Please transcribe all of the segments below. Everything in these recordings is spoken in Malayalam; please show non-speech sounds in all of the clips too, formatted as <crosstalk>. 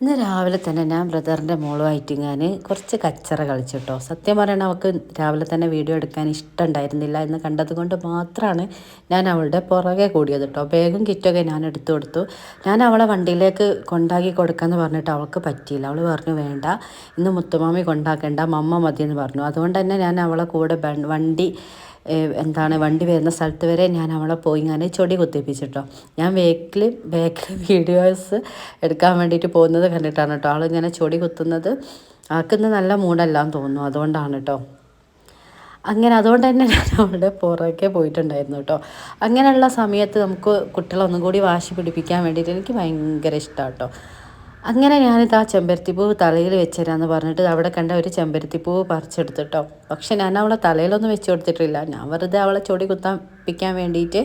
ഇന്ന് രാവിലെ തന്നെ ഞാൻ ബ്രദറിന്റെ മോളുമായിട്ട് ഞാൻ കുറച്ച് കച്ചറ കളിച്ചിട്ടോ. സത്യം പറയണ അവൾക്ക് രാവിലെ തന്നെ വീഡിയോ എടുക്കാൻ ഇഷ്ടമുണ്ടായിരുന്നില്ല എന്ന് കണ്ടതുകൊണ്ട് മാത്രമാണ് ഞാൻ അവളുടെ പുറകെ കൂടിയത് കേട്ടോ ബാഗും കിറ്റൊക്കെ ഞാൻ എടുത്തു കൊടുത്തു. ഞാൻ അവളെ വണ്ടിയിലേക്ക് കൊണ്ടാക്കി കൊടുക്കാമെന്ന് പറഞ്ഞിട്ട് അവൾക്ക് പറ്റിയില്ല. അവൾ പറഞ്ഞു വേണ്ട ഇന്ന് മുത്തുമാമി കൊണ്ടാക്കേണ്ട മമ്മ മതിയെന്ന് പറഞ്ഞു. അതുകൊണ്ട് തന്നെ ഞാൻ അവളെ കൂടെ വണ്ടി എന്താണ് വണ്ടി വരുന്ന സ്ഥലത്ത് വരെ ഞാൻ അവളെ പോയി ഞാൻ ചൊടി കുത്തിപ്പിച്ചിട്ടോ. ഞാൻ വേക്കിൽ വേക്കിൽ വീഡിയോസ് എടുക്കാൻ വേണ്ടിയിട്ട് പോകുന്നത് കണ്ടിട്ടാണ് കേട്ടോ. ആളിങ്ങനെ ചൊടി കുത്തുന്നത് ആൾക്കിന്ന് നല്ല മൂടല്ലാന്ന് തോന്നുന്നു. അതുകൊണ്ടാണ് കേട്ടോ അങ്ങനെ അതുകൊണ്ട് തന്നെ <laughs> ഞാൻ അവളുടെ പുറകെ പോയിട്ടുണ്ടായിരുന്നു കേട്ടോ അങ്ങനെയുള്ള സമയത്ത് നമുക്ക് കുട്ടികളൊന്നും കൂടി വാശി പിടിപ്പിക്കാൻ വേണ്ടിയിട്ട് എനിക്ക് ഭയങ്കര ഇഷ്ടമാണ് കേട്ടോ അങ്ങനെ ഞാനിത് ആ ചെമ്പരത്തിപ്പൂവ് തലയിൽ വെച്ചുതരാമെന്ന് പറഞ്ഞിട്ട് അവിടെ കണ്ട ഒരു ചെമ്പരത്തിപ്പൂവ് പറിച്ചെടുത്തിട്ടോ. പക്ഷെ ഞാൻ അവളെ തലയിലൊന്നും വെച്ച് കൊടുത്തിട്ടില്ല. ഞാൻ വെറുതെ അവളെ ചൊടി കുത്താപ്പിക്കാൻ വേണ്ടിയിട്ട്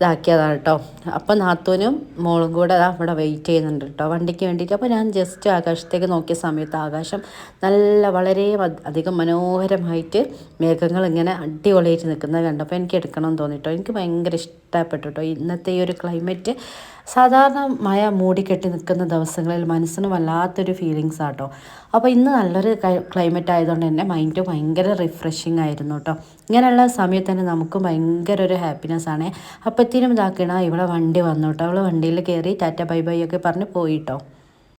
ഇതാക്കിയതാണ് കേട്ടോ അപ്പം നാത്തൂനും മോളും കൂടെ അവിടെ വെയിറ്റ് ചെയ്യുന്നുണ്ട് കേട്ടോ വണ്ടിക്ക് വേണ്ടിയിട്ട് അപ്പോൾ ഞാൻ ജസ്റ്റ് ആകാശത്തേക്ക് നോക്കിയ സമയത്ത് ആകാശം നല്ല വളരെ അധികം മനോഹരമായിട്ട് മേഘങ്ങൾ ഇങ്ങനെ അടിപൊളിയായിട്ട് നിൽക്കുന്നത് കണ്ടപ്പോൾ എനിക്ക് എടുക്കണമെന്ന് തോന്നിട്ടോ എനിക്ക് ഭയങ്കര ഇഷ്ടപ്പെട്ടു കേട്ടോ ഇന്നത്തെ ഈ ഒരു ക്ലൈമറ്റ് സാധാരണ മഴ മൂടിക്കെട്ടി നിൽക്കുന്ന ദിവസങ്ങളിൽ മനസ്സിന് വല്ലാത്തൊരു ഫീലിങ്സ് ആട്ടോ അപ്പോൾ ഇന്ന് നല്ലൊരു ക്ലൈമറ്റ് ആയതുകൊണ്ട് തന്നെ മൈൻഡ് ഭയങ്കര റിഫ്രഷിങ് ആയിരുന്നു കേട്ടോ ഇങ്ങനെയുള്ള സമയത്ത് തന്നെ നമുക്ക് ഭയങ്കര ഒരു ഹാപ്പിനെസ് ആണ്. അപ്പത്തിനും ഇതാക്കണ. ഇവിടെ വണ്ടി വന്നു കേട്ടോ അവൾ വണ്ടിയിൽ കയറി ടാറ്റ ബൈ ബൈ ഒക്കെ പറഞ്ഞ് പോയിട്ടോ